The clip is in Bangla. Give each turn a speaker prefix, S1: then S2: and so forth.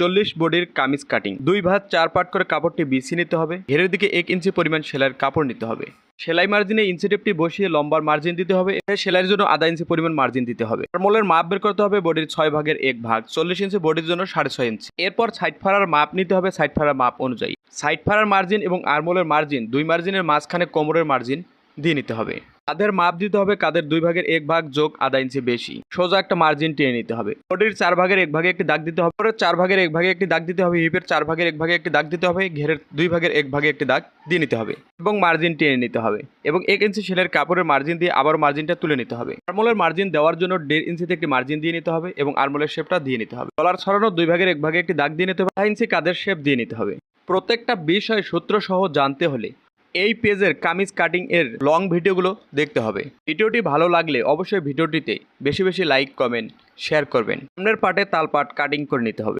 S1: চল্লিশ বডির কামিজ কাটিং দুই ভাঁজ চার পাট করে কাপড়টি বিছিয়ে নিতে হবে। ঘেরের দিকে এক ইঞ্চি পরিমাণ সেলাইয়ের কাপড় নিতে হবে। সেলাই মার্জিনে ইঞ্চি টেপটি বসিয়ে লম্বার মার্জিন দিতে হবে। সেলাইয়ের জন্য আধা ইঞ্চি পরিমাণ মার্জিন দিতে হবে। মোলের মাপ বের করতে হবে বডির ছয় ভাগের এক ভাগ। চল্লিশ ইঞ্চি বডির জন্য সাড়ে ছয় ইঞ্চি। এরপর সাইড ফাড়ার মাপ নিতে হবে সাইড ফাড়ার মাপ অনুযায়ী। সাইড ফাড়ার মার্জিন এবং আরমোলের মার্জিন দুই মার্জিনের মাঝখানে কোমরের মার্জিন দিয়ে নিতে হবে। কাঁধের মাপ দিতে হবে, কাদের দুই ভাগের এক ভাগ যোগ আধা ইঞ্চি বেশি। সোজা একটা মার্জিন টেনে নিতে হবে। বডির চার ভাগের এক ভাগে একটি দাগ দিতে হবে চার ভাগের এক ভাগে একটি দাগ দিতে হবে, হিপের চার ভাগের এক ভাগে একটি দাগ দিতে হবে, ঘেরের দুই ভাগের এক ভাগে একটি দাগ দিয়ে নিতে হবে এবং মার্জিন টেনে নিতে হবে এবং এক ইঞ্চি সেলের কাপড়ের মার্জিন দিয়ে আবার মার্জিনটা তুলে নিতে হবে। আরমোলের মার্জিন দেওয়ার জন্য দেড় ইঞ্চিতে একটি মার্জিন দিয়ে নিতে হবে এবং আরমোলের শেপটা দিয়ে নিতে হবে। গলার ছড়ানোর দুই ভাগের এক ভাগে একটি দাগ দিয়ে নিতে হবে আড়াই ইঞ্চি কাদের শেপ দিয়ে নিতে হবে। প্রত্যেকটা বিষয় সূত্র সহ জানতে হলে এই পেজের কামিজ কাটিং এর লং ভিডিওগুলো দেখতে হবে। ভিডিওটি ভালো লাগলে অবশ্যই ভিডিওটিতে বেশি বেশি লাইক কমেন্ট শেয়ার করবেন। সামনের পাটে তাল পাট কাটিং করে নিতে হবে।